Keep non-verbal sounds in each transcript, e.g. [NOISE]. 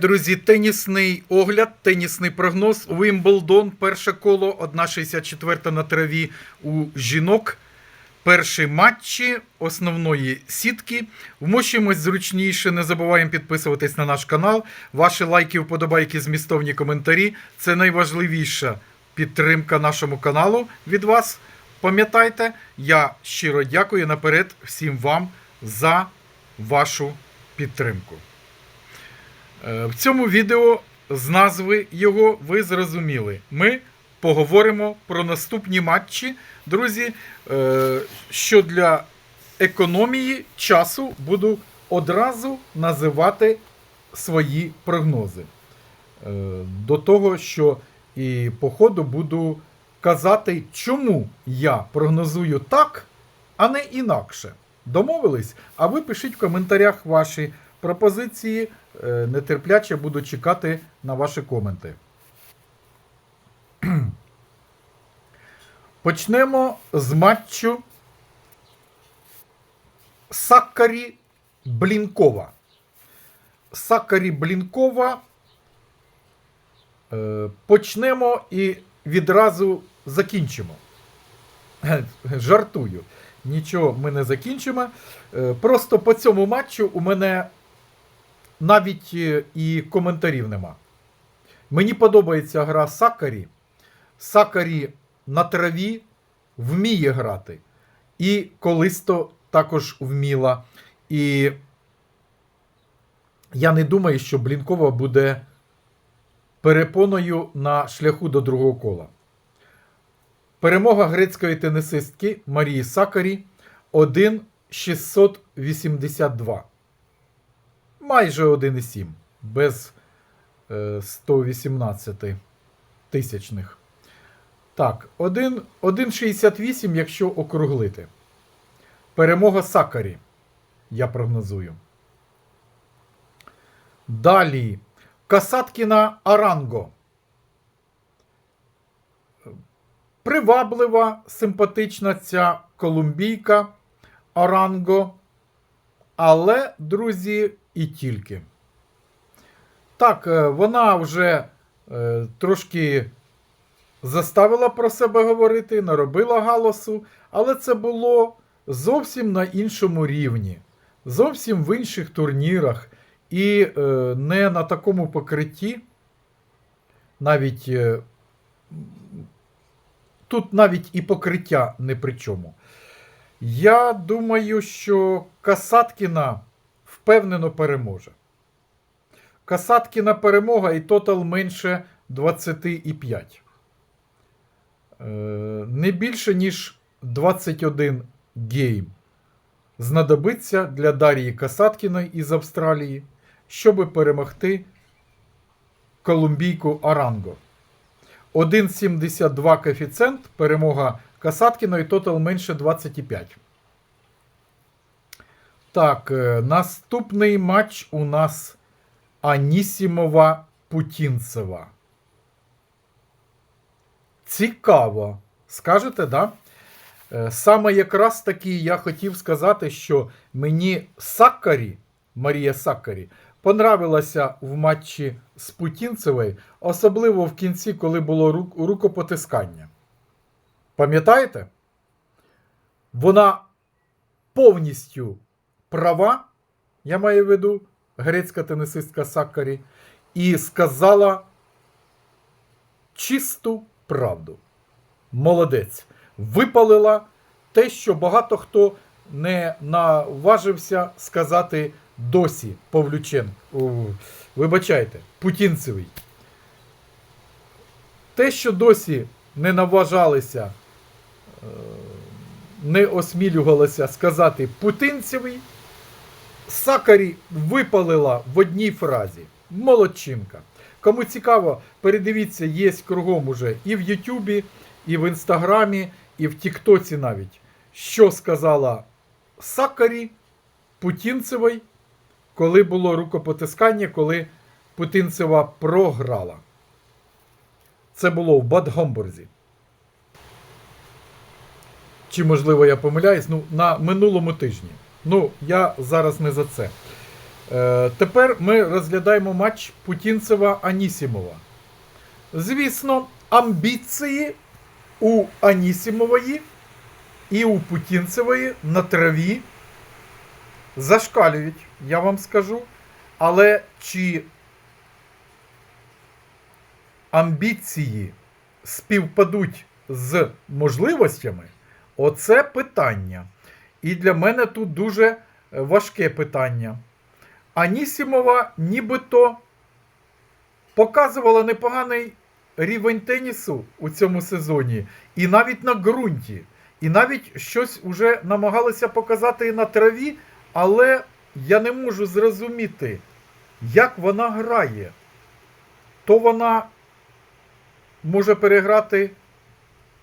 друзі, тенісний огляд, тенісний прогноз. Вимблдон, перше коло, 1,64 на траві у жінок. Перші матчі основної сітки. Вмощуємось зручніше, не забуваємо підписуватись на наш канал. Ваші лайки, вподобайки, змістовні коментарі. Це найважливіша підтримка нашому каналу від вас. Пам'ятайте, я щиро дякую наперед всім вам за вашу підтримку. Е, В цьому відео з назви його ви зрозуміли. Ми поговоримо про наступні матчі. Друзі, е, що для економії часу буду одразу називати свої прогнози. Е, До того, що і по ходу буду казати, чому я прогнозую так, а не інакше. Домовились? А ви пишіть в коментарях ваші пропозиції. Е, Нетерпляче буду чекати на ваші коменти. [CLEARS THROAT] Почнемо з матчу Саккарі Блінкова. Саккарі Блінкова. Е, Почнемо і відразу закінчимо. [CLEARS THROAT] Жартую. Нічого ми не закінчимо. Е, Просто по цьому матчу у мене навіть е, і коментарів нема. Мені подобається гра Сакарі. Сакарі на траві вміє грати. І колись то також вміла. І я не думаю, що Блінкова буде перепоною на шляху до другого кола. Перемога грецької тенісистки Марії Сакарі 1,682. Майже 1,7 без е, 118 тисячних. Так, 1,68, якщо округлити. Перемога Сакарі. Я прогнозую. Далі. Касаткіна Аранго. Приваблива, симпатична ця колумбійка Аранго. Але, друзі, і тільки. Так, е, вона вже е, трошки заставила про себе говорити, наробила галасу, але це було зовсім на іншому рівні, зовсім в інших турнірах і е, не на такому покритті. Навіть тут навіть і покриття не при чому. Я думаю, що Касаткіна впевнено переможе. Касаткіна перемога і тотал менше 25. Е, Не більше, ніж 21 гейм. Знадобиться для Дарії Касаткіної із Австралії, щоб перемогти колумбійку Аранго. 1,72 коефіцієнт, перемога Касаткіної, тотал менше 25. Так, е, наступний матч у нас Анісімова Путінцева. Цікаво. Скажете, да? Е, Саме якраз таки я хотів сказати, що мені Саккарі, Марія Саккарі, понравилася в матчі з Путінцевою, особливо в кінці, коли було рукопотискання. Пам'ятаєте? Вона повністю права, я маю в виду, грецька тенісистка Саккарі, і сказала чисту правду. Молодець. Випалила те, що багато хто не наважився сказати досі Павлючен. Вибачайте, Путінцевий. Те, що досі не наважалися, е, не осмілювалися сказати Путинцевий, Сакарі випалила в одній фразі. Молодчинка. Кому цікаво, передивіться, є кругом уже і в Ютубі, і в Інстаграмі, і в Тіктоці навіть, що сказала Сакарі Путінцевой, коли було рукопотискання, коли Путінцева програла. Це було в Бад Гомбурзі. Чи, можливо, я помиляюсь, ну, на минулому тижні. Ну, я зараз не за це. Е, тепер ми розглядаємо матч Путінцева-Анісімова. Звісно, амбіції у Анісімової і у Путінцевої на траві зашкалюють, я вам скажу. Але чи амбіції співпадуть з можливостями? Оце питання. І для мене тут дуже е, важке питання. Анісімова нібито показувала непоганий рівень тенісу у цьому сезоні, і навіть на ґрунті. І навіть щось уже намагалися показати і на траві, але я не можу зрозуміти, як вона грає. То вона може переграти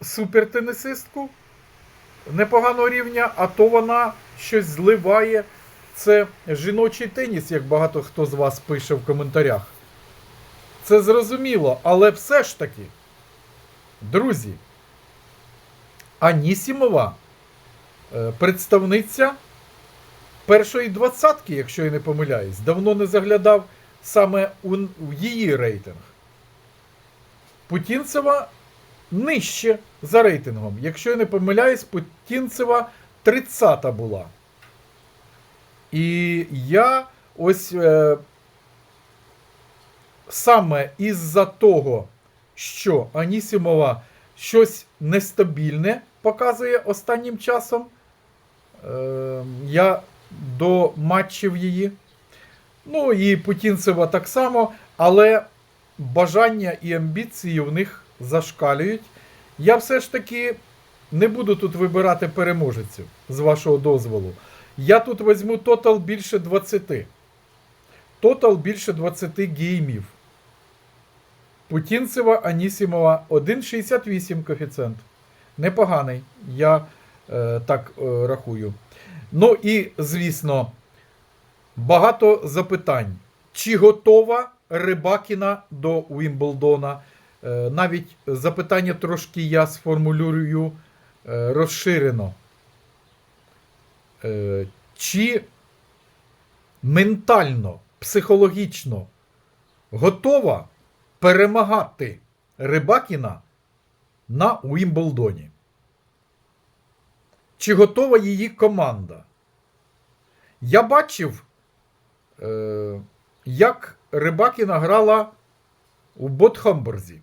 супертенісистку непоганого рівня, а то вона щось зливає. Це жіночий теніс, як багато хто з вас пише в коментарях. Це зрозуміло, але все ж таки, друзі, Анісімова е, представниця першої двадцятки, якщо я не помиляюсь, давно не заглядав саме у, її рейтинг. Путінцева нижче за рейтингом. Якщо я не помиляюсь, Путінцева 30 була. І я ось е, саме із-за того, що Анісімова щось нестабільне показує останнім часом. Е, я до матчів її. Ну і Путінцева так само, але бажання і амбіції в них зашкалюють. Я все ж таки не буду тут вибирати переможецю, з вашого дозволу. Я тут візьму тотал більше 20. Тотал більше 20 геймів. Путінцева Анісімова 1,68 коефіцієнт. Непоганий. Я е, так е, рахую. Ну і, звісно, багато запитань. Чи готова Рибакіна до Уімблдона? Е, навіть запитання трошки я сформулюю е, розширено. Е, чи ментально, психологічно готова перемагати Рибакіна на Уімблдоні? Чи готова її команда? Я бачив, як Рибакіна грала у Ботхамбурзі.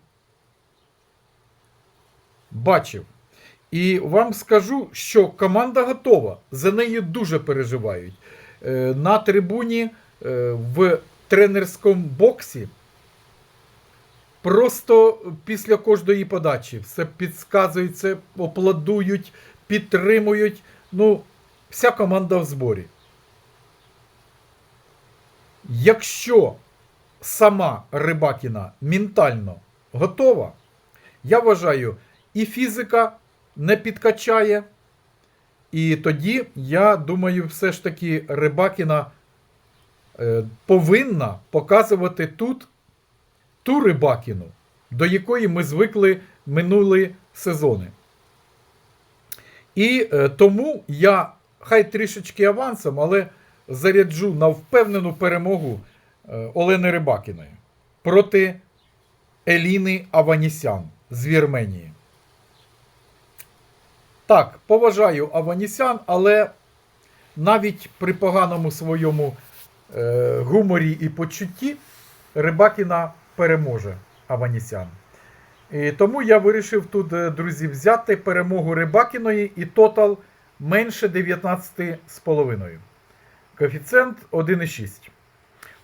Бачив. І вам скажу, що команда готова. За неї дуже переживають. Е, На трибуні е, в тренерському боксі. Просто після кожної подачі все підсказують, це опладують, підтримують. Ну, вся команда в зборі. Якщо сама Рибакіна ментально готова, я вважаю, і фізика не підкачає. І тоді, я думаю, все ж таки Рибакіна е, повинна показувати тут ту Рибакіну, до якої ми звикли минулі сезони. І е, тому я хай трішечки авансом, але заряджу на впевнену перемогу е, Олени Рибакіної проти Еліни Аванісян з Вірменії. Так, поважаю Аванісян, але навіть при поганому своєму е, гуморі і почутті Рибакіна переможе Аванісян. І тому я вирішив тут, е, друзі, взяти перемогу Рибакіної і тотал менше 19,5. Коефіцієнт 1,6.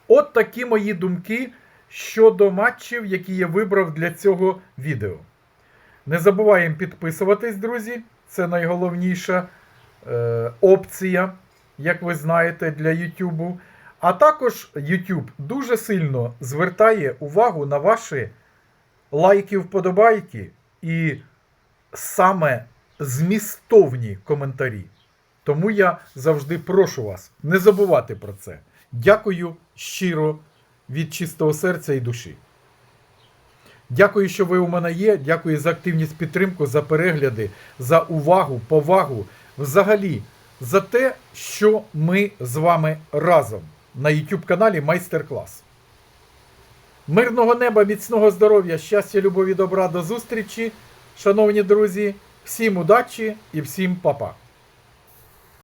От такі мої думки щодо матчів, які я вибрав для цього відео. Не забуваємо підписуватись, друзі. Це найголовніша е, опція, як ви знаєте, для YouTube. А також YouTube дуже сильно звертає увагу на ваші лайки, вподобайки і саме змістовні коментарі. Тому я завжди прошу вас не забувати про це. Дякую щиро від чистого серця і душі. Дякую, що ви у мене є. Дякую за активність підтримку, за перегляди, за увагу, повагу. Взагалі, за те, що ми з вами разом на YouTube каналі Майстер-клас. Мирного неба, міцного здоров'я, щастя, любові, добра, до зустрічі, шановні друзі, всім удачі і всім па-па.